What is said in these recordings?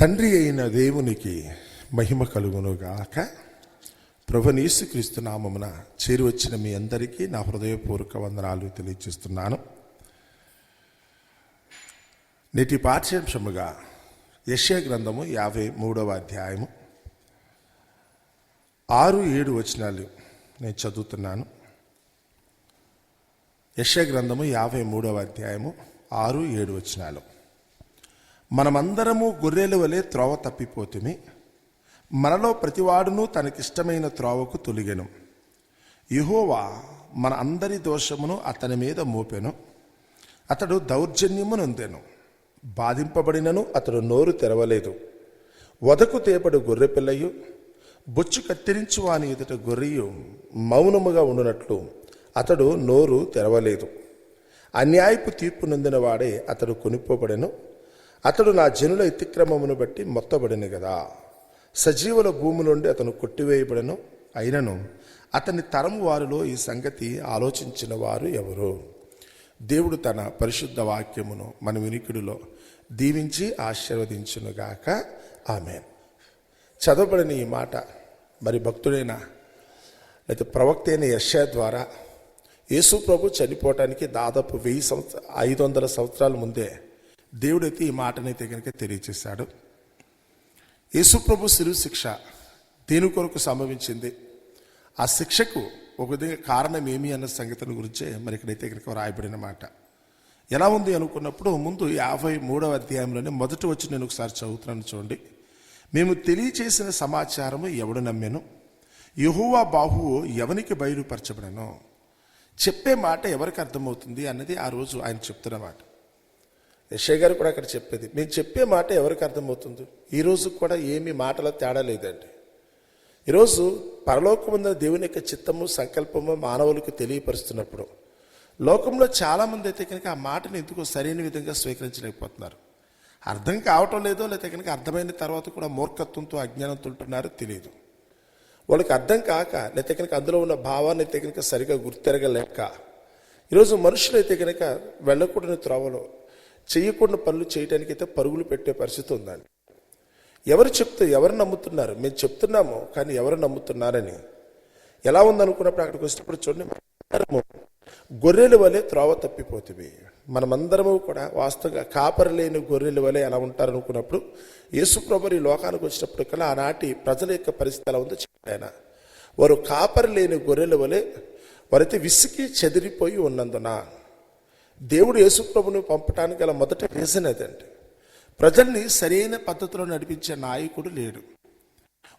తండ్రి అయిన దేవునికి మహిమ కలుగునుగాక. ప్రభునీసు క్రీస్తు నామమున చేరి వచ్చిన మీ అందరికీ నా హృదయపూర్వక వందనాలు తెలియజేస్తున్నాను. నేటి పాఠ్యాంశముగా యశ్యా గ్రంథము యాభై మూడవ అధ్యాయము ఆరు ఏడు వచనాలు నేను చదువుతున్నాను. యశ్యా గ్రంథము యాభై మూడవ అధ్యాయము ఆరు ఏడు వచనాలు. మనమందరము గొర్రెల వలె త్రోవ తప్పిపోతుమి. మనలో ప్రతివాడును తనకిష్టమైన త్రోవకు తొలిగెను. యుహోవా మన అందరి దోషమును అతని మీద మోపెను. అతడు దౌర్జన్యము నొందెను. బాధింపబడినను అతడు నోరు తెరవలేదు. వదకు తేపడు గొర్రె పిల్లయు. బొచ్చు కత్తిరించు వాని ఎదుట గొర్రెయు మౌనముగా ఉండునట్లు అతడు నోరు తెరవలేదు. అన్యాయపు తీర్పు నొందిన వాడే అతడు కొనిపోబడెను. అతడు నా జనుల ఇతిక్రమమును బట్టి మొత్తబడిన కదా సజీవుల భూమి నుండి అతను కొట్టివేయబడను. అయినను అతని తరం వారిలో ఈ సంగతి ఆలోచించిన వారు ఎవరు? దేవుడు తన పరిశుద్ధ వాక్యమును మన వినికిడిలో దీవించి ఆశీర్వదించునుగాక ఆమె చదవబడిన ఈ మాట మరి భక్తుడైన లేకపోతే ప్రవక్త అయిన యశా ద్వారా యేసు ప్రభు చనిపోవటానికి దాదాపు వెయ్యి సంవత్సర ఐదు వందల సంవత్సరాల ముందే దేవుడైతే ఈ మాటనైతే కనుక తెలియచేశాడు. యేసుప్రభు సిరు శిక్ష దేని కొరకు సంభవించింది? ఆ శిక్షకు ఒక విధంగా కారణం ఏమి అన్న సంగతిని గురించే మరి ఇక్కడైతే కనుక రాయబడిన మాట. ఎలా ఉంది అనుకున్నప్పుడు ముందు యాభై మూడవ అధ్యాయంలోనే మొదట వచ్చి నేను ఒకసారి చదువుతున్నాను చూడండి. మేము తెలియచేసిన సమాచారము ఎవడు నమ్మెను? యహువా బాహువు ఎవనికి బయలుపరచబడను? చెప్పే మాట ఎవరికి అర్థమవుతుంది అన్నది ఆ రోజు ఆయన చెప్తున్న మాట గారు కూడా అక్కడ చెప్పేది. మేము చెప్పే మాట ఎవరికి అర్థమవుతుంది? ఈరోజు కూడా ఏమీ మాటల తేడా లేదండి. ఈరోజు పరలోకముంద దేవుని యొక్క చిత్తము సంకల్పము మానవులకు తెలియపరుస్తున్నప్పుడు లోకంలో చాలామంది అయితే కనుక ఆ మాటను ఎందుకో సరైన విధంగా స్వీకరించలేకపోతున్నారు. అర్థం కావటం లేదో లేకపోతే కనుక అర్థమైన తర్వాత కూడా మూర్ఖత్వంతో అజ్ఞానంతో ఉంటున్నారో తెలియదు. వాళ్ళకి అర్థం కాక లేకపోతే కనుక అందులో ఉన్న భావాన్ని అయితే కనుక సరిగా గుర్తెరగలేక ఈరోజు మనుషులు అయితే కనుక వెళ్ళకూడని త్రోవలో చేయకూడని పనులు చేయడానికి అయితే పరుగులు పెట్టే పరిస్థితి ఉందండి. ఎవరు చెప్తే ఎవరు నమ్ముతున్నారు? మేము చెప్తున్నాము కానీ ఎవరు నమ్ముతున్నారని. ఎలా ఉందనుకున్నప్పుడు అక్కడికి వచ్చినప్పుడు చూడండి గొర్రెల వలె త్రోవ తప్పిపోతుంది మనమందరము కూడా వాస్తవంగా కాపరి లేని గొర్రెల వలె ఎలా ఉంటారు అనుకున్నప్పుడు యేసుప్రభు ఈ లోకానికి వచ్చినప్పుడు కల్లా ఆనాటి ప్రజల యొక్క పరిస్థితి ఎలా ఉందో చెప్పాడు ఆయన. వారు కాపరి లేని గొర్రెల వలె వారైతే విసికి చెదిరిపోయి ఉన్నందున దేవుడు యేసుప్రభుని పంపటానికి గల మొదటి రీజన్ అదండి. ప్రజల్ని సరైన పద్ధతిలో నడిపించే నాయకుడు లేడు.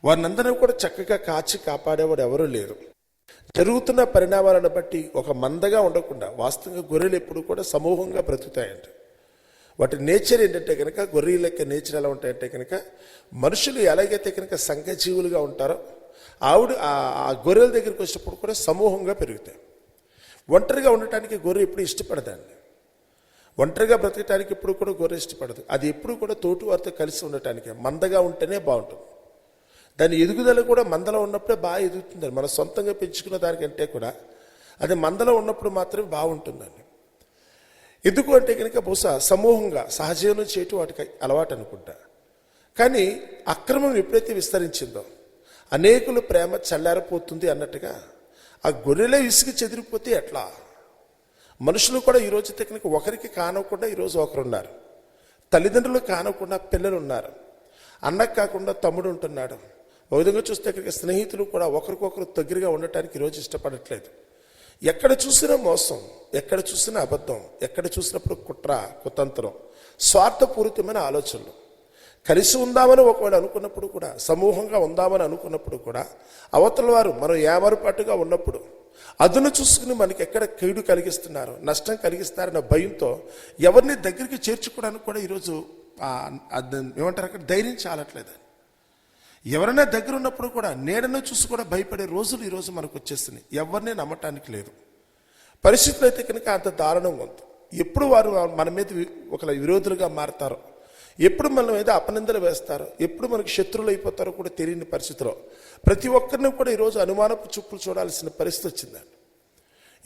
వారినందరూ కూడా చక్కగా కాచి కాపాడేవాడు ఎవరూ లేరు. జరుగుతున్న పరిణామాలను బట్టి ఒక మందగా ఉండకుండా వాస్తవంగా గొర్రెలు ఎప్పుడు కూడా సమూహంగా బ్రతుకుతాయంట వాటి నేచర్ ఏంటంటే కనుక గొర్రెల యొక్క నేచర్ ఎలా ఉంటాయంటే కనుక మనుషులు ఎలాగైతే కనుక సంఘజీవులుగా ఉంటారో ఆవిడ ఆ- ఆ గొర్రెల దగ్గరికి వచ్చినప్పుడు కూడా సమూహంగా పెరుగుతాయి. ఒంటరిగా ఉండటానికి గొర్రె ఎప్పుడు ఇష్టపడదండి. ఒంటరిగా బ్రతకటానికి ఎప్పుడు కూడా గొర్రె ఇష్టపడదు. అది ఎప్పుడు కూడా తోటి వారితో కలిసి ఉండటానికి. మందగా ఉంటేనే బాగుంటుంది. దాని ఎదుగుదల కూడా మందలో ఉన్నప్పుడే బాగా ఎదుగుతుంది మనం సొంతంగా పెంచుకున్న దానికంటే కూడా అది మందలో ఉన్నప్పుడు మాత్రమే బాగుంటుందండి. ఎందుకు అంటే కనుక బహుశా సమూహంగా సహజీవనం చేయటం వాటికి అలవాటు అనుకుంటా. కానీ అక్రమం ఎప్పుడైతే విస్తరించిందో అనేకులు ప్రేమ చల్లారిపోతుంది అన్నట్టుగా ఆ గొర్రెలే విసిగి చెదిరిపోతే ఎట్లా? మనుషులు కూడా ఈరోజు కనుక ఒకరికి కానకుండా ఈరోజు ఒకరున్నారు. తల్లిదండ్రులు కానకుండా పిల్లలు ఉన్నారు అన్నకు కాకుండా తమ్ముడు ఉంటున్నాడు. ఒక విధంగా చూస్తే ఇక్కడికి స్నేహితులు కూడా ఒకరికొకరు దగ్గరగా ఉండటానికి ఈరోజు ఇష్టపడట్లేదు. ఎక్కడ చూసినా మోసం ఎక్కడ చూసినా అబద్ధం ఎక్కడ చూసినప్పుడు కుట్ర కుతంత్రం స్వార్థపూరితమైన ఆలోచనలు. కలిసి ఉందామని ఒకవేళ అనుకున్నప్పుడు కూడా సమూహంగా ఉందామని అనుకున్నప్పుడు కూడా అవతల వారు మనం ఏమరపాటుగా ఉన్నప్పుడు అదును చూసుకుని మనకి ఎక్కడ కీడు కలిగిస్తున్నారు నష్టం కలిగిస్తారన్న భయంతో ఎవరిని దగ్గరికి చేర్చుకోవడానికి కూడా ఈరోజు ఏమంటారు అక్కడ ధైర్యం చాలట్లేదు. ఎవరైనా దగ్గర ఉన్నప్పుడు కూడా నీడను చూసి కూడా భయపడే రోజులు ఈరోజు మనకు వచ్చేస్తున్నాయి. ఎవరిని నమ్మటానికి లేదు. పరిస్థితులు అయితే కనుక అంత దారుణంగా ఉంది. ఎప్పుడు వారు మన మీద ఒక విరోధులుగా మారతారో ఎప్పుడు మనం ఏదో అపనిందలు వేస్తారు? ఎప్పుడు మనకు శత్రువులు అయిపోతారో కూడా తెలియని పరిస్థితిలో. ప్రతి ఒక్కరిని కూడా ఈరోజు అనుమానపు చూపులు చూడాల్సిన పరిస్థితి వచ్చిందండి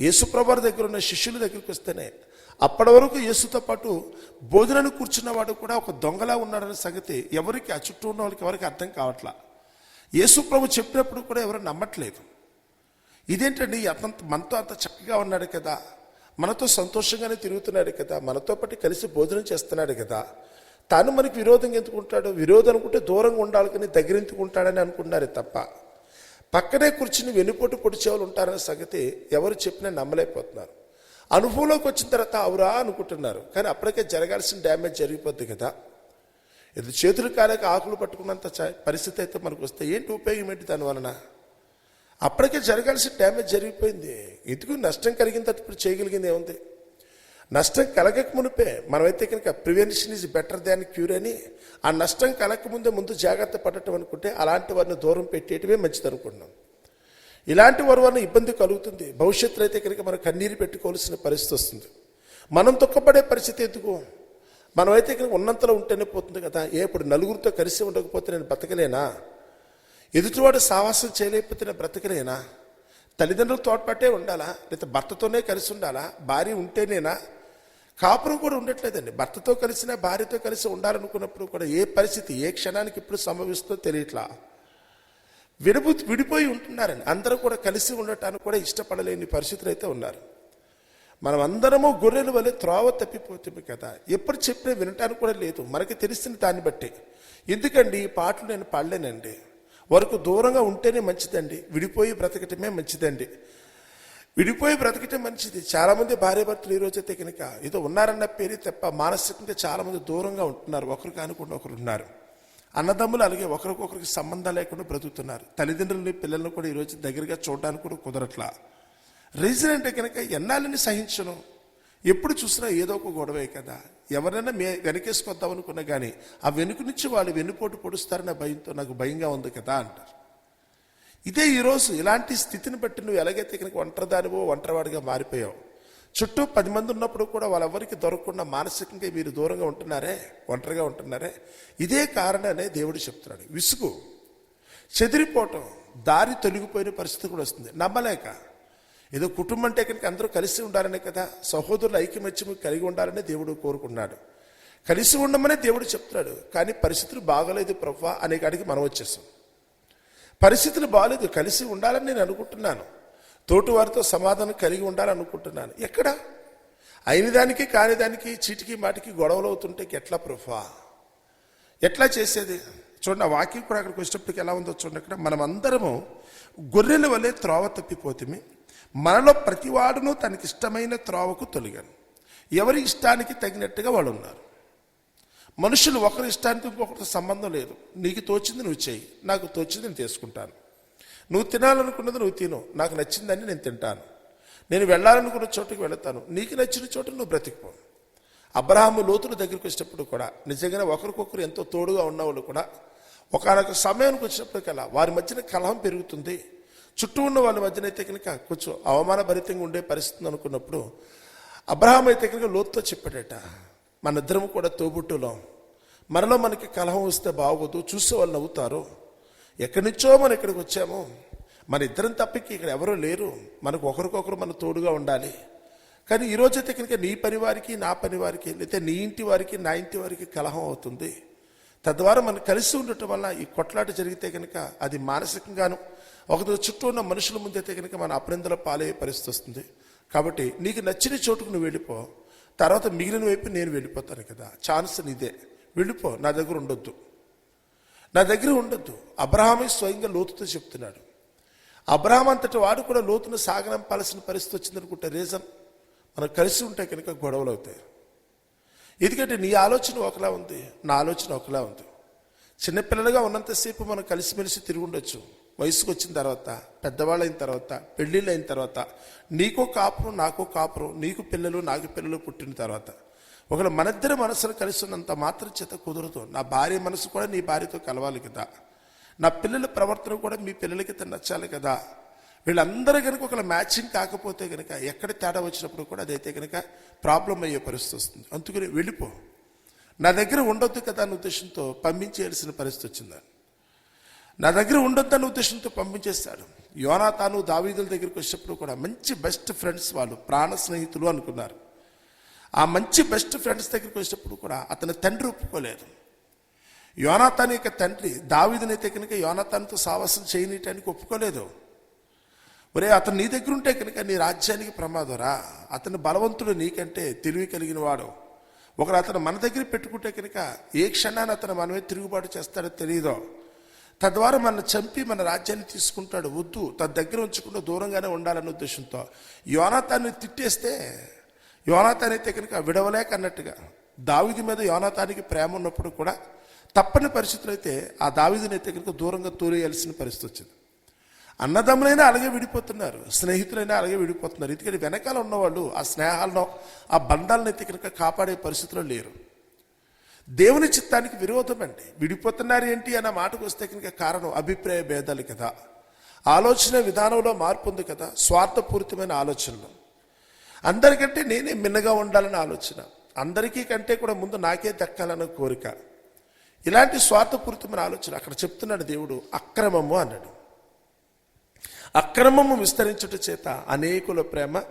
యేసుప్రభర్ దగ్గర ఉన్న శిష్యుల దగ్గరికి వస్తేనే అప్పటి వరకు యేసుతో పాటు భోజనాన్ని కూర్చున్నవాడు కూడా ఒక దొంగలా ఉన్నాడనే సంగతి ఎవరికి ఆ చుట్టూ ఉన్న వాళ్ళకి ఎవరికి అర్థం కావట్లా? యేసు ప్రభు చెప్పినప్పుడు కూడా ఎవరు నమ్మట్లేదు. ఇదేంటండి? అతంత మనతో అంత చక్కగా ఉన్నాడు కదా. మనతో సంతోషంగానే తిరుగుతున్నాడు కదా. మనతో పాటు కలిసి భోజనం చేస్తున్నాడు కదా. తాను మనకి విరోధంగా ఎందుకుంటాడు విరోధం అనుకుంటే దూరంగా ఉండాలి కానీ దగ్గరించుకుంటాడని అనుకున్నారే తప్ప. పక్కనే కూర్చుని వెనుపోటు పొడిచేవాళ్ళు ఉంటారనే సంగతి ఎవరు చెప్పినా నమ్మలేకపోతున్నారు. అనుభవంలోకి వచ్చిన తర్వాత అవురా అనుకుంటున్నారు. కానీ అప్పటికే జరగాల్సిన డ్యామేజ్ జరిగిపోద్ది కదా. ఇది చేతులు కాలేక ఆకులు పట్టుకున్నంత చ- పరిస్థితి అయితే మనకు వస్తే ఏంటి ఉపయోగం ఏంటి దాని వలన? అప్పటికే జరగాల్సిన డ్యామేజ్ జరిగిపోయింది. ఎందుకు నష్టం కలిగిన తర్వాత చేయగలిగింది ఏముంది? నష్టం కలగక మునిపే మనమైతే కనుక prevention is better than cure అని ఆ నష్టం కలగకముందే ముందు జాగ్రత్త పడటం అనుకుంటే అలాంటి వారిని దూరం పెట్టేయటమే మంచిది అనుకుంటున్నాం. ఇలాంటి వారి వలన ఇబ్బంది కలుగుతుంది. భవిష్యత్తులో అయితే కనుక మనం కన్నీరు పెట్టుకోవాల్సిన పరిస్థితి వస్తుంది. మనం దుఃఖపడే పరిస్థితి ఎందుకు? మనమైతే కనుక ఉన్నంతలో ఉంటేనే పోతుంది కదా. ఏ ఇప్పుడు నలుగురితో కలిసి ఉండకపోతే నేను బ్రతకలేనా ఎదుటివాడు సావాసం చేయలేకపోతే నేను బ్రతకలేనా? తల్లిదండ్రులు తోడ్పాటే ఉండాలా? లేదా భర్తతోనే కలిసి ఉండాలా? భార్య ఉంటేనేనా? కాపురం కూడా ఉండట్లేదండి. భర్తతో కలిసిన భార్యతో కలిసి ఉండాలనుకున్నప్పుడు కూడా ఏ పరిస్థితి ఏ క్షణానికి ఇప్పుడు సంభవిస్తుందో తెలియట్లా. విడిపు విడిపోయి ఉంటున్నారండి. అందరూ కూడా కలిసి ఉండటానికి కూడా ఇష్టపడలేని పరిస్థితులు అయితే ఉన్నారు. మనం అందరము గొర్రెల వలె త్రోవ తప్పిపోతుంది కదా. ఎప్పుడు చెప్పినా వినటానికి కూడా లేదు. మనకి తెలిసిన దాన్ని బట్టి. ఎందుకండి? ఈ పాటలు నేను పాడలేనండి. వరకు దూరంగా ఉంటేనే మంచిదండి. విడిపోయి బ్రతకటమే మంచిదండి. విడిపోయి బ్రతికితే మంచిది. చాలామంది భార్యభర్తలు భార్య భర్తలు ఈ రోజైతే కనుక ఏదో ఉన్నారన్న పేరు తప్ప మానసికంగా చాలామంది దూరంగా ఉంటున్నారు. ఒకరు కానుకుండా ఒకరు ఉన్నారు. అన్నదమ్ములు అలాగే ఒకరికొకరికి సంబంధం లేకుండా బ్రతుకుతున్నారు. తల్లిదండ్రులని పిల్లలను కూడా ఈ రోజు దగ్గరగా చూడడానికి కూడా కుదరట్లా. రీజన్ అంటే కనుక ఎన్నాళ్ళని సహించను. ఎప్పుడు చూసినా ఏదో ఒక గొడవే కదా. ఎవరైనా మే వెనకేసుకొద్దాం అనుకున్నా కానీ ఆ వెనుక నుంచి వాళ్ళు వెన్నుపోటు పొడుస్తారన్న భయంతో నాకు భయంగా ఉంది కదా అంటారు. ఇదే ఈరోజు ఇలాంటి స్థితిని బట్టి నువ్వు ఎలాగైతే కనుక ఒంటరిదానివో ఒంటరివాడిగా మారిపోయావు? చుట్టూ పది మంది ఉన్నప్పుడు కూడా వాళ్ళెవరికి దొరకకుండా మానసికంగా మీరు దూరంగా ఉంటున్నారే? ఒంటరిగా ఉంటున్నారే? ఇదే కారణానే దేవుడు చెప్తున్నాడు. విసుగు చెదిరిపోవటం దారి తొలగిపోయిన పరిస్థితి కూడా వస్తుంది. నమ్మలేక. ఏదో కుటుంబం అంటే కనుక అందరూ కలిసి ఉండాలనే కదా. సహోదరులు ఐక్యమత్యం కలిగి ఉండాలని దేవుడు కోరుకున్నాడు. కలిసి ఉండమనే దేవుడు చెప్తున్నాడు. కానీ పరిస్థితులు బాగలేదు ప్రభా అనే కాడికి మనం వచ్చేసాం. పరిస్థితులు బాగాలేదు కలిసి ఉండాలని నేను అనుకుంటున్నాను. తోటివారితో సమాధానం కలిగి ఉండాలనుకుంటున్నాను. ఎక్కడ? అయిన దానికి కాని దానికి చీటికి మాటికి గొడవలు అవుతుంటే ఎట్లా ప్రొఫా ఎట్లా చేసేది? చూడండి ఆ వాక్యం కూడా అక్కడికి వచ్చేటప్పటికి ఎలా ఉందో చూడండి అక్కడ. మనం అందరము గొర్రెల వలె త్రోవ తప్పిపోతుంది మనలో ప్రతివాడును తనకి ఇష్టమైన త్రోవకు తొలిగాను. ఎవరి ఇష్టానికి తగినట్టుగా వాళ్ళు ఉన్నారు మనుషులు ఒకరి ఇష్టానికి ఇంకొకరికి సంబంధం లేదు. నీకు తోచింది నువ్వు చేయి నాకు తోచింది నేను తీసుకుంటాను. నువ్వు తినాలనుకున్నది నువ్వు తిను. నాకు నచ్చిందని నేను తింటాను. నేను వెళ్ళాలనుకున్న చోటుకి వెళతాను. నీకు నచ్చిన చోట నువ్వు బ్రతికిపో. అబ్రహాము లోతుల దగ్గరికి వచ్చినప్పుడు కూడా నిజంగానే ఒకరికొకరు ఎంతో తోడుగా ఉన్నవాళ్ళు కూడా ఒకనొక సమయానికి వచ్చినప్పటికల్లా వారి మధ్యన కలహం పెరుగుతుంది. చుట్టూ ఉన్న వాళ్ళ మధ్యన అయితే కనుక కొంచెం అవమానభరితంగా ఉండే పరిస్థితి అనుకున్నప్పుడు అబ్రహాం అయితే కనుక లోతుతో చెప్పాడట మన ఇద్దరం కూడా తోబుట్టులం. మనలో మనకి కలహం వస్తే బాగోదు చూసే వాళ్ళు నవ్వుతారు. ఎక్కడి నుంచో మనం ఇక్కడికి వచ్చాము. మన ఇద్దరం తప్పికి ఇక్కడ ఎవరూ లేరు. మనకు ఒకరికొకరు మన తోడుగా ఉండాలి. కానీ ఈరోజు అయితే కనుక నీ పని వారికి నా పని వారికి లేకపోతే నీ ఇంటి వారికి నా ఇంటి వారికి కలహం అవుతుంది. తద్వారా మనం కలిసి ఉండటం వల్ల ఈ కొట్లాట జరిగితే కనుక అది మానసికంగాను ఒక చుట్టూ ఉన్న మనుషుల ముందైతే కనుక మన అప్రిందల పాలయ్యే పరిస్థితి వస్తుంది. కాబట్టి నీకు నచ్చిన చోటుకు నువ్వు వెళ్ళిపో. తర్వాత మిగిలిన వైపు నేను వెళ్ళిపోతాను కదా. ఛాన్స్ నీదే. వెళ్ళిపో. నా దగ్గర ఉండొద్దు. నా దగ్గర ఉండొద్దు. అబ్రహామే స్వయంగా లోతుతో చెప్తున్నాడు. అబ్రహాం అంతటి వాడు కూడా లోతును సాగనంపాల్సిన పరిస్థితి వచ్చిందనుకుంటే రీజన్ మనం కలిసి ఉంటే కనుక గొడవలు అవుతాయి. ఎందుకంటే నీ ఆలోచన ఒకలా ఉంది నా ఆలోచన ఒకలా ఉంది. చిన్నపిల్లలుగా ఉన్నంతసేపు మనం కలిసిమెలిసి తిరిగి ఉండొచ్చు. వయసుకు వచ్చిన తర్వాత పెద్దవాళ్ళు అయిన తర్వాత పెళ్ళిళ్ళు అయిన తర్వాత నీకో కాపురం నాకో కాపురం నీకు పిల్లలు నాకు పిల్లలు పుట్టిన తర్వాత ఒకవేళ మనిద్దరి మనసును కలిసినంత మాత్రం చేత కుదరదు. నా భార్య మనసు కూడా నీ భార్యతో కలవాలి కదా. నా పిల్లల ప్రవర్తన కూడా మీ పిల్లలకి నచ్చాలి కదా. వీళ్ళందరూ కనుక ఒకవేళ మ్యాచింగ్ కాకపోతే కనుక ఎక్కడ తేడా వచ్చినప్పుడు కూడా అదైతే కనుక ప్రాబ్లం అయ్యే పరిస్థితి వస్తుంది. అందుకని వెళ్ళిపో. నా దగ్గర ఉండొద్దు కదా అన్న ఉద్దేశంతో పంపించేయాల్సిన పరిస్థితి వచ్చిందని నా దగ్గర ఉండొద్దన్న ఉద్దేశంతో పంపించేస్తాడు యోనా తాను దావీదుల దగ్గరికి వచ్చినప్పుడు కూడా మంచి బెస్ట్ ఫ్రెండ్స్ వాళ్ళు ప్రాణ స్నేహితులు అనుకున్నారు. ఆ మంచి బెస్ట్ ఫ్రెండ్స్ దగ్గరికి వచ్చినప్పుడు కూడా అతని తండ్రి ఒప్పుకోలేదు. యోనాతాన్ యొక్క తండ్రి దావిదినైతే కనుక యోనాతాన్తో సావాసం చేయనీయటానికి ఒప్పుకోలేదు. ఒరే అతను నీ దగ్గర ఉంటే కనుక నీ రాజ్యానికి ప్రమాదరా? అతను బలవంతుడు నీకంటే తెలివి కలిగిన వాడు. ఒకరు అతను మన దగ్గర పెట్టుకుంటే కనుక ఏ క్షణాన్ని అతను మనమే తిరుగుబాటు చేస్తాడో తెలియదో తద్వారా మన చంపి మన రాజ్యాన్ని తీసుకుంటాడు వద్దు తన దగ్గర ఉంచకుండా దూరంగానే ఉండాలనే ఉద్దేశంతో. యోనాతాన్ని తిట్టేస్తే యోనాతాన్ అయితే కనుక విడవలేక అన్నట్టుగా దావిది మీద యోనాతానికి ప్రేమ ఉన్నప్పుడు కూడా తప్పని పరిస్థితులు అయితే ఆ దావిదిని అయితే కనుక దూరంగా తోలేయాల్సిన పరిస్థితి వచ్చింది. అన్నదమ్ములైనా అలాగే విడిపోతున్నారు స్నేహితులైనా అలాగే విడిపోతున్నారు. ఎందుకంటే వెనకాల ఉన్నవాళ్ళు ఆ స్నేహాలను ఆ బంధాలను అయితే కనుక కాపాడే పరిస్థితిలో లేరు. దేవుని చిత్తానికి విరోధమండి. విడిపోతున్నారు ఏంటి అన్న మాటకు వస్తే కనుక కారణం అభిప్రాయ భేదాలు కదా. ఆలోచన విధానంలో మార్పు ఉంది కదా. స్వార్థపూరితమైన ఆలోచనలు. అందరికంటే నేనే మిన్నగా ఉండాలన్న ఆలోచన. అందరికీ కంటే కూడా ముందు నాకే దక్కాలన్న కోరిక. ఇలాంటి స్వార్థపూరితమైన ఆలోచన అక్కడ చెప్తున్నాడు దేవుడు అక్రమము అన్నాడు. అక్రమము విస్తరించుట చేత అనేకుల ప్రేమ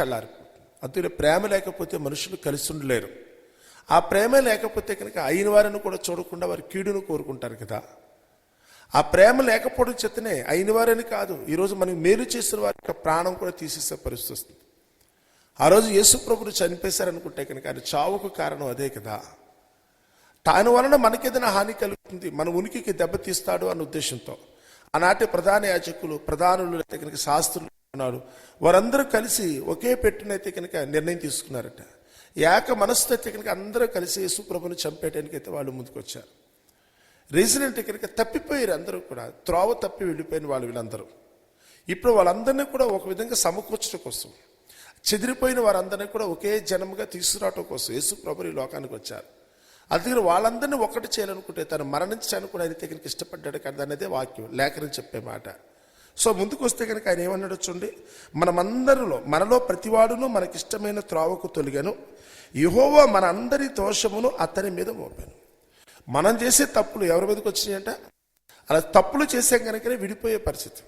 చల్లారిపోతుంది. అందులో ప్రేమ లేకపోతే మనుషులు కలిసి ఉండలేరు. ఆ ప్రేమ లేకపోతే కనుక అయిన వారిని కూడా చూడకుండా వారి కీడును కోరుకుంటారు కదా. ఆ ప్రేమ లేకపోవడం చేతనే అయిన వారని కాదు ఈరోజు మనకి మేలు చేసిన వారి యొక్క ప్రాణం కూడా తీసేసే పరిస్థితి వస్తుంది. ఆ రోజు యేసు ప్రభుడు చనిపేశారనుకుంటే కనుక ఆయన చావుకు కారణం అదే కదా. తాను వలన మనకేదైనా హాని కలుగుతుంది మన ఉనికికి దెబ్బతీస్తాడు అన్న ఉద్దేశంతో. ఆనాటి ప్రధాన యాజకులు ప్రధానులు అయితే కనుక శాస్త్రులు ఉన్నారు. వారందరూ కలిసి ఒకే పెట్టునైతే కనుక నిర్ణయం తీసుకున్నారట. ఏక మనసుతో అయితే కనుక అందరూ కలిసి యేసుప్రభుని చంపేయడానికి అయితే వాళ్ళు ముందుకొచ్చారు. రీజన్ అంటే కనుక తప్పిపోయారు అందరూ కూడా. త్రోవ తప్పి వెళ్ళిపోయిన వాళ్ళు వీళ్ళందరూ. ఇప్పుడు వాళ్ళందరినీ కూడా ఒక విధంగా సమకూర్చడం కోసం చెదిరిపోయిన వారందరినీ కూడా ఒకే జనముగా తీసుకురావటం కోసం యేసు ప్రభు ఈ లోకానికి వచ్చారు. అందుకని వాళ్ళందరినీ ఒక్కటి చేయాలనుకుంటే తను మరణించడానికి కూడా ఆయన దగ్గరికి ఇష్టపడ్డాడు కదా అనేదే వాక్యం లేఖనం చెప్పే మాట. సో ముందుకు వస్తే కనుక ఆయన ఏమన్నాడు చూడండి. మనమందరిలో మనలో ప్రతివాడును మనకిష్టమైన త్రోవకు తొలిగాను. యహోవా మన అందరి దోషమును అతని మీద మోపాను. మనం చేసే తప్పులు ఎవరి మీదకి వచ్చినాయంట? అలా తప్పులు చేసాం కనుకనే విడిపోయే పరిస్థితి.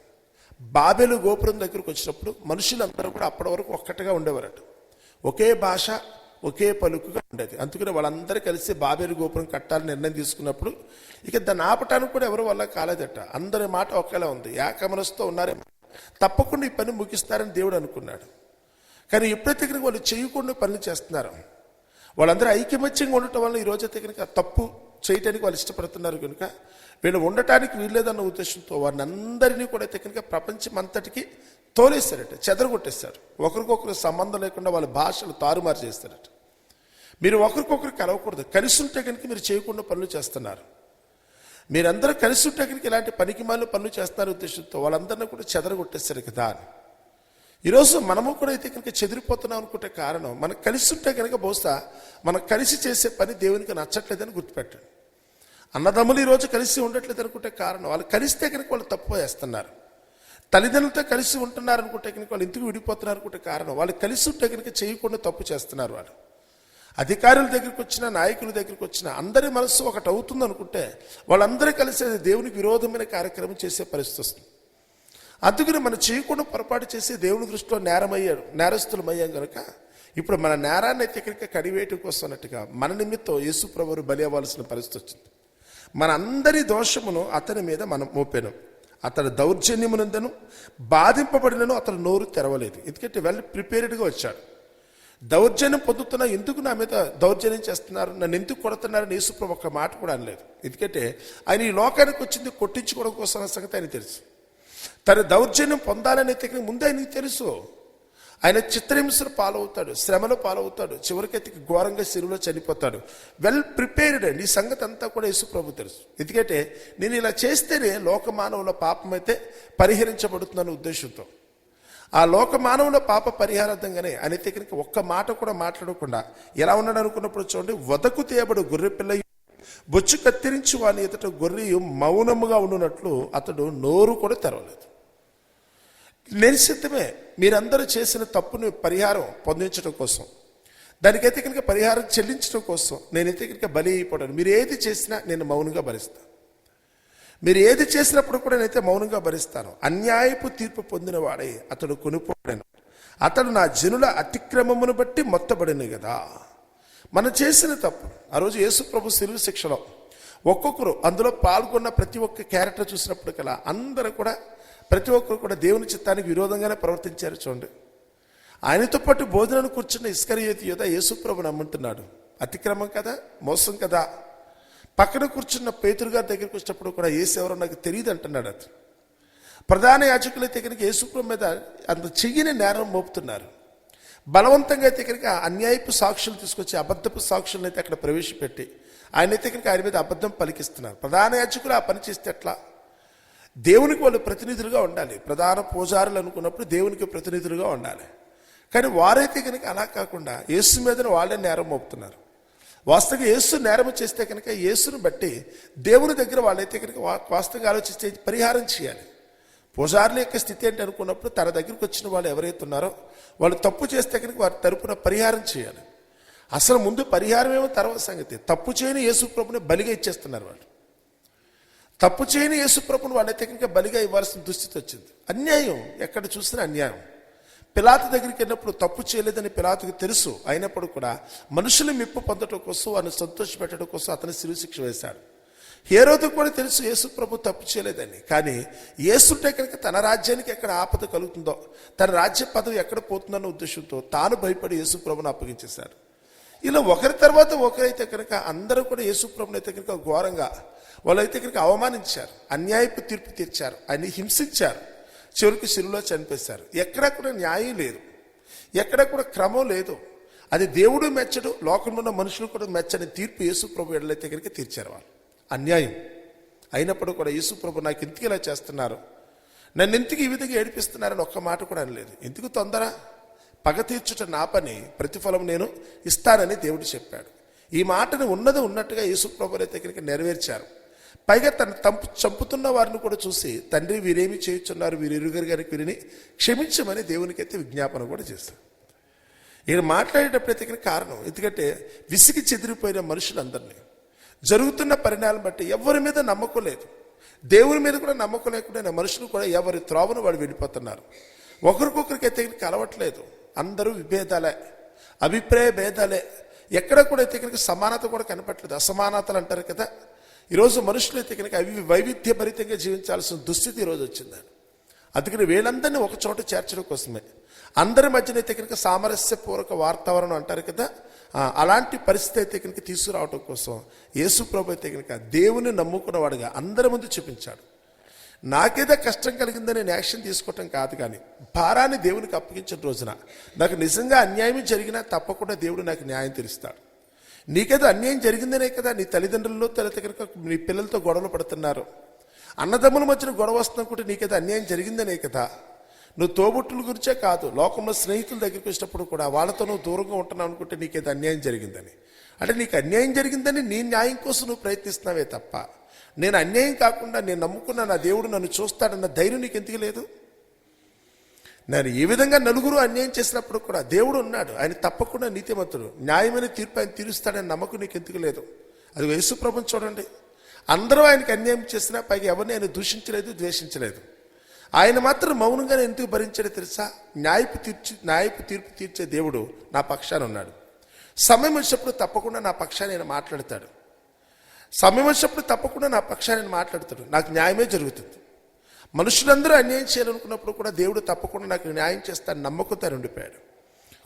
బాబెలు గోపురం దగ్గరకు వచ్చినప్పుడు మనుషులందరూ కూడా అప్పటి వరకు ఒక్కటిగా ఉండేవారట. ఒకే భాష ఒకే పలుకుగా ఉండేది. అందుకని వాళ్ళందరూ కలిసి బాబేలు గోపురం కట్టాలని నిర్ణయం తీసుకున్నప్పుడు ఇక దాన్ని ఆపటానికి కూడా ఎవరు వల్ల కాలేదట. అందరి మాట ఒకేలా ఉంది. ఏకమనస్తో ఉన్నారే తప్పకుండా ఈ పని ముగిస్తారని దేవుడు అనుకున్నాడు. కానీ ఎప్పుడైతే కనుక వాళ్ళు చేయకుండా పనులు చేస్తున్నారు. వాళ్ళందరూ ఐకమత్యంగా ఉండటం వల్ల ఈ రోజైతే కనుక తప్పు చేయటానికి వాళ్ళు ఇష్టపడుతున్నారు కనుక వీళ్ళు ఉండటానికి వీల్లేదన్న ఉద్దేశంతో వారిని అందరినీ కూడా అయితే కనుక ప్రపంచం అంతటికి తోలేస్తారట చెదరగొట్టేస్తారు. ఒకరికొకరు సంబంధం లేకుండా వాళ్ళ భాషలు తారుమారు చేస్తారట. మీరు ఒకరికొకరు కలవకూడదు. కలిసి ఉంటే కనుక మీరు చేయకుండా పనులు చేస్తున్నారు. మీరందరూ కలిసి ఉంటే కనుక ఇలాంటి పనికి మాలు పనులు చేస్తున్నారు ఉద్దేశంతో వాళ్ళందరినీ కూడా చెదరగొట్టేస్తారు కదా అని. ఈరోజు మనము కూడా అయితే కనుక చెదిరిపోతున్నాం అనుకుంటే కారణం మనం కలిసి ఉంటే కనుక బహుశా మనం కలిసి చేసే పని దేవునికి నచ్చట్లేదని గుర్తుపెట్టండి. అన్నదమ్ములు ఈరోజు కలిసి ఉండట్లేదు అనుకుంటే కారణం వాళ్ళు కలిస్తే కనుక వాళ్ళు తప్పు వేస్తున్నారు తల్లిదండ్రులతో కలిసి ఉంటున్నారు అనుకో టెక్నిక్ వాళ్ళు ఎందుకు విడిపోతున్నారు అనుకుంటే కారణం? వాళ్ళు కలిసి టెక్నిక్ చేయకుండా తప్పు చేస్తున్నారు వాళ్ళు. అధికారుల దగ్గరికి వచ్చిన నాయకుల దగ్గరికి వచ్చిన అందరి మనస్సు ఒకటి అవుతుంది అనుకుంటే వాళ్ళందరూ కలిసి అది దేవునికి విరోధమైన కార్యక్రమం చేసే పరిస్థితి వస్తుంది. అందుకని మనం చేయకుండా పొరపాటు చేసి దేవుని దృష్టిలో నేరమయ్యాడు నేరస్తులమయ్యాం కనుక ఇప్పుడు మన నేరాన్ని అయితే కడివేయటం కోసం అన్నట్టుగా మన నిమిత్తం యేసు ప్రభువు బలి అవ్వాల్సిన పరిస్థితి వచ్చింది. మన అందరి దోషమును అతని మీద మనం మోపాను అతడు దౌర్జన్యమునందను బాధింపబడినను అతను నోరు తెరవలేదు. ఎందుకంటే వెల్ ప్రిపేర్డ్గా వచ్చాడు. దౌర్జన్యం పొందుతున్నా ఎందుకు నా మీద దౌర్జన్యం చేస్తున్నారు? నన్ను ఎందుకు కొడుతున్నారని యేసుప్రభు ఒక్క మాట కూడా అనలేదు. ఎందుకంటే ఆయన ఈ లోకానికి వచ్చింది కొట్టించుకోవడం కోసం సంగతి ఆయన తెలుసు. తన దౌర్జన్యం పొందాలని అయితే ముందే ఆయనకు తెలుసు. ఆయన చిత్రహింసలు పాలవుతాడు శ్రమలో పాలవుతాడు చివరికైతే ఘోరంగా సిరువులో చనిపోతాడు. వెల్ ప్రిపేర్డ్ అండి. ఈ సంగతి అంతా కూడా యేసుప్రభు తెలుసు. ఎందుకంటే నేను ఇలా చేస్తేనే లోక మానవుల పాపం అయితే పరిహరించబడుతుందన్న ఉద్దేశంతో. ఆ లోక మానవుల పాప పరిహారార్థంగానే ఆయన దగ్గరికి ఒక్క మాట కూడా మాట్లాడకుండా ఎలా ఉన్నాడు అనుకున్నప్పుడు చూడండి వదకు తేబడు గొర్రె పిల్ల బొచ్చు కత్తిరించి వాని ఎదుట గొర్రె మౌనముగా ఉండునట్లు అతడు నోరు కూడా తెరవలేదు. నేను మీరందరూ చేసిన తప్పుని పరిహారం పొందించడం కోసం. దానికైతే కనుక పరిహారం చెల్లించడం కోసం నేనైతే కనుక బలి అయిపోవడం మీరు ఏది చేసినా నేను మౌనంగా భరిస్తాను మీరు ఏది చేసినప్పుడు కూడా నేనైతే మౌనంగా భరిస్తాను. అన్యాయపు తీర్పు పొందిన వాడే అతడు కొనుపోయాను అతడు నా జనుల అతిక్రమమును బట్టి మొత్తబడిన కదా. మనం చేసిన తప్పు. ఆ రోజు యేసు ప్రభు సిలువ శిక్షలో ఒక్కొక్కరు అందులో పాల్గొన్న ప్రతి ఒక్క క్యారెక్టర్ చూసినప్పుడు కల అందరూ కూడా ప్రతి ఒక్కరు కూడా దేవుని చిత్తానికి విరోధంగానే ప్రవర్తించారు చూడండి. ఆయనతో పాటు భోజనాన్ని కూర్చున్న ఇస్కరియోతి యోధ యేసుప్రభు నమ్ముతున్నాడు అతిక్రమం కదా మోసం కదా. పక్కన కూర్చున్న పేతురు గారి దగ్గరికి వచ్చినప్పుడు కూడా ఏసు ఎవరో నాకు తెలియదు అంటున్నాడు అతను. ప్రధాన యాజకుల దగ్గరికి యేసుప్రభు మీద అంత చెయ్యని నేరం మోపుతున్నారు. బలవంతంగా అయితే కనుక అన్యాయపు సాక్షులు తీసుకొచ్చి అబద్ధపు సాక్షులను అయితే అక్కడ ప్రవేశపెట్టి ఆయన అయితే కనుక ఆయన మీద అబద్ధం పలికిస్తున్నారు. ప్రధాన యాచకులు ఆ పని చేస్తే ఎట్లా? దేవునికి వాళ్ళు ప్రతినిధులుగా ఉండాలి. ప్రధాన పూజారులు అనుకున్నప్పుడు దేవునికి ప్రతినిధులుగా ఉండాలి. కానీ వారైతే కనుక అలా కాకుండా యేసు మీదనే వాళ్ళే నేరం మోపుతున్నారు. వాస్తవంగా యేసు నేరం చేస్తే కనుక యేసును బట్టి దేవుని దగ్గర వాళ్ళైతే కనుక వా- వాస్తవంగా ఆలోచిస్తే పరిహారం చేయాలి. పూజారుల యొక్క స్థితి ఏంటి అనుకున్నప్పుడు తన దగ్గరికి వచ్చిన వాళ్ళు ఎవరైతే ఉన్నారో వాళ్ళు తప్పు చేస్తే కనుక వారి తరపున పరిహారం చేయాలి. అసలు ముందు పరిహారం ఏమో తర్వాత సంగతి. తప్పు చేయని యేసు ప్రభుని బలిగా ఇచ్చేస్తున్నారు వాళ్ళు. తప్పు చేయని యేసుప్రభుని వాళ్ళైతే కనుక బలిగా ఇవ్వాల్సిన దుస్థితి వచ్చింది. అన్యాయం ఎక్కడ చూసినా అన్యాయం. పిలాతి దగ్గరికి వెళ్ళినప్పుడు తప్పు చేయలేదని పిలాతికి తెలుసు. అయినప్పుడు కూడా మనుషులు మెప్పు పొందడం కోసం వారిని సంతోషపెట్టడం కోసం అతని శిరుశిక్ష వేశాడు. హేరోదు కూడా తెలుసు యేసు ప్రభు తప్పు చేయలేదని. కానీ యేసుంటే కనుక తన రాజ్యానికి ఎక్కడ ఆపద కలుగుతుందో తన రాజ్య పదవి ఎక్కడ పోతుందన్న ఉద్దేశంతో తాను భయపడి యేసు ప్రభుని అప్పగించేశాడు. ఇలా ఒకరి తర్వాత ఒకరైతే కనుక అందరూ కూడా యేసు ప్రభుని అయితే కనుక ఘోరంగా వాళ్ళైతే దగ్గరికి అవమానించారు అన్యాయపు తీర్పు తీర్చారు అని హింసించారు. చివరికి సిరులో చనిపేశారు ఎక్కడా కూడా న్యాయం లేదు. ఎక్కడ కూడా క్రమం లేదు. అది దేవుడు మెచ్చడు లోకంలో ఉన్న మనుషులు కూడా మెచ్చని తీర్పు యేసు ప్రభు ఎడలైతే కనుక తీర్చారు వాళ్ళు. అన్యాయం. అయినప్పుడు కూడా యేసు ప్రభు నాకు ఇంటికి ఇలా చేస్తున్నారు. నన్ను ఇంతకు ఈ విధంగా ఏడిపిస్తున్నారని ఒక్క మాట కూడా అనలేదు. ఎందుకు తొందర? పగ తీర్చుట నా పని ప్రతిఫలం నేను ఇస్తానని దేవుడు చెప్పాడు. ఈ మాటను ఉన్నది ఉన్నట్టుగా యేసు దగ్గరికి నెరవేర్చారు. పైగా తను తంపు చంపుతున్న వారిని కూడా చూసి తండ్రి వీరేమి చేయుచున్నారు? వీరు గారికి వీరిని క్షమించమని దేవునికి అయితే విజ్ఞాపన కూడా చేస్తారు ఈయన మాట్లాడేటప్పుడు అయితే కారణం ఎందుకంటే విసిగి చెదిరిపోయిన మనుషులందరినీ జరుగుతున్న పరిణామం బట్టి ఎవరి మీద నమ్మకం లేదు. దేవుని మీద కూడా నమ్మకం లేకుండా మనుషులు కూడా ఎవరి త్రోవను వాడు వెళ్ళిపోతున్నారు ఒకరికొకరికి అయితే కలవట్లేదు అందరూ విభేదాలే అభిప్రాయ భేదాలే. ఎక్కడ కూడా అయితే సమానత కూడా కనపట్లేదు అసమానతలు అంటారు కదా ఈరోజు మనుషులు అయితే కనుక అవి వైవిధ్యభరితంగా జీవించాల్సిన దుస్థితి ఈరోజు వచ్చిందని అందుకని వీళ్ళందరినీ ఒక చోట చేర్చడం కోసమే. అందరి మధ్యన అయితే కనుక సామరస్యపూర్వక వాతావరణం అంటారు కదా అలాంటి పరిస్థితి అయితే కనుక తీసుకురావడం కోసం యేసు ప్రభు అయితే కనుక దేవుని నమ్ముకున్నవాడుగా అందరి ముందు చూపించాడు. నాకేదో కష్టం కలిగిందని నేను యాక్షన్ తీసుకోవటం కాదు కానీ భారాన్ని దేవునికి అప్పగించిన రోజున నాకు నిజంగా అన్యాయం జరిగినా తప్పకుండా దేవుడు నాకు న్యాయం తీరుస్తాడు. నీకేదో అన్యాయం జరిగిందనే కదా నీ తల్లిదండ్రుల్లో తల్లిత నీ పిల్లలతో గొడవలు పడుతున్నారు. అన్నదమ్ముల మధ్యన గొడవ వస్తున్నప్పుడు నీకేదో అన్యాయం జరిగిందనే కదా. నువ్వు తోబుట్టుల గురించే కాదు లోకంలో స్నేహితుల దగ్గరికి వచ్చినప్పుడు కూడా వాళ్ళతో నువ్వు దూరంగా ఉంటున్నావు అనుకుంటే నీకేదో అన్యాయం జరిగిందని. అంటే నీకు అన్యాయం జరిగిందని నీ న్యాయం కోసం నువ్వు ప్రయత్నిస్తున్నావే తప్ప. నేను అన్యాయం కాకుండా నేను నమ్ముకున్న నా దేవుడు నన్ను చూస్తాడన్న ధైర్యం నీకు ఎందుకు లేదు? నేను ఈ విధంగా నలుగురు అన్యాయం చేసినప్పుడు కూడా దేవుడు ఉన్నాడు. ఆయన తప్పకుండా నీతిమంతుడు. న్యాయమైన తీర్పు ఆయన తీరుస్తాడని నమ్మకం నీకు ఎందుకు లేదు? అది యేసు ప్రభుని చూడండి. అందరూ ఆయనకి అన్యాయం చేసినా పైగా ఎవరిని ఆయన దూషించలేదు ద్వేషించలేదు. ఆయన మాత్రం మౌనంగానే ఎందుకు భరించాడో తెలుసా? న్యాయపు తీర్చి న్యాయపు తీర్పు తీర్చే దేవుడు నా పక్షాన ఉన్నాడు. సమయం వచ్చినప్పుడు తప్పకుండా నా పక్షాన్ని ఆయన మాట్లాడతాడు. సమయం వచ్చినప్పుడు తప్పకుండా నా పక్షాన్ని ఆయన మాట్లాడతాడు. నాకు న్యాయమే జరుగుతుంది. మనుషులందరూ అన్యాయం చేయాలనుకున్నప్పుడు కూడా దేవుడు తప్పకుండా నాకు న్యాయం చేస్తాను నమ్మకంతో ఉండిపోయాడు.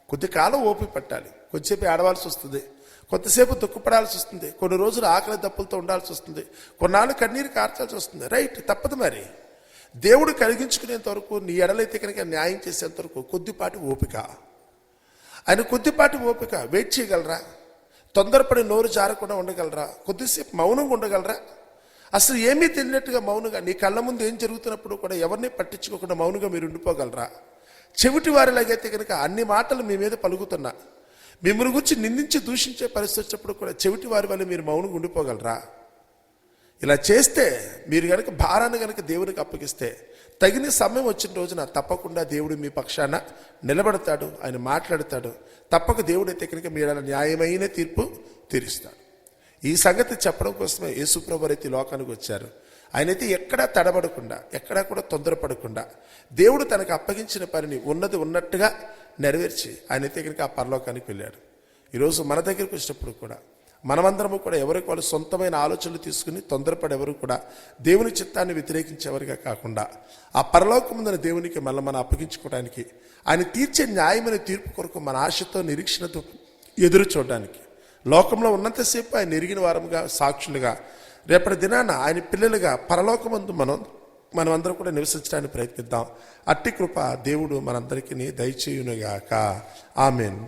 కొద్ది కాలం ఓపిక పట్టాలి. కొద్దిసేపు ఆడవలసి వస్తుంది. కొంతసేపు దుఃఖపడాల్సి వస్తుంది. కొన్ని రోజులు ఆకలి దప్పులతో ఉండాల్సి వస్తుంది. కొన్నాళ్ళు కన్నీరు కార్చాల్సి వస్తుంది. రైట్ తప్పదు మరి. దేవుడు కలిగించుకునేంత వరకు నీ ఎడలైతే కనుక న్యాయం చేసేంత వరకు కొద్దిపాటి ఓపిక. ఆయన కొద్దిపాటి ఓపిక. వెయిట్ చేయగలరా? తొందరపడి నోరు జారకుండా ఉండగలరా? కొద్దిసేపు మౌనంగా ఉండగలరా? అసలు ఏమీ తెలియనట్టుగా మౌనంగా నీ కళ్ళ ముందు ఏం జరుగుతున్నప్పుడు కూడా ఎవరిని పట్టించుకోకుండా మౌనంగా మీరు ఉండిపోగలరా? చెవిటి వారిలాగైతే కనుక అన్ని మాటలు మీ మీద పలుకుతున్నా. మిమ్మల్ని గురించి నిందించి దూషించే పరిస్థితి వచ్చినప్పుడు కూడా చెవిటి వారి వల్ల మీరు మౌనంగా ఉండిపోగలరా? ఇలా చేస్తే మీరు కనుక భారాన్ని కనుక దేవునికి అప్పగిస్తే తగిన సమయం వచ్చిన రోజున తప్పకుండా దేవుడు మీ పక్షాన నిలబడతాడు ఆయన మాట్లాడతాడు. తప్పక దేవుడైతే కనుక మీరు న్యాయమైన తీర్పు తీరుస్తాడు. ఈ సంగతి చెప్పడం కోసమే యేసుప్రభు రైతు లోకానికి వచ్చారు. ఆయనైతే ఎక్కడా తడబడకుండా ఎక్కడా కూడా తొందరపడకుండా దేవుడు తనకు అప్పగించిన పనిని ఉన్నది ఉన్నట్టుగా నెరవేర్చి ఆయన ఇక్కడికి ఆ పరలోకానికి వెళ్ళాడు. ఈరోజు మన దగ్గరికి వచ్చినప్పుడు కూడా మనమందరము కూడా ఎవరికి వాళ్ళు సొంతమైన ఆలోచనలు తీసుకుని తొందరపడి ఎవరు కూడా దేవుని చిత్తాన్ని వ్యతిరేకించేవారుగా కాకుండా ఆ పరలోకముందని దేవునికి మళ్ళీ మనం అప్పగించుకోవడానికి ఆయన తీర్చే న్యాయమైన తీర్పు కొరకు మన ఆశతో నిరీక్షణతో ఎదురు చూడడానికి లోకంలో ఉన్నంతసేపు ఆయన ఎరిగిన వారముగా సాక్షులుగా రేపటి దినాన ఆయన పిల్లలుగా పరలోకమందు మనం మనమందరం కూడా నివసించడానికి ప్రయత్నిద్దాం. అట్టి కృప దేవుడు మనందరికీ దయచేయునుగాక. ఆమెన్.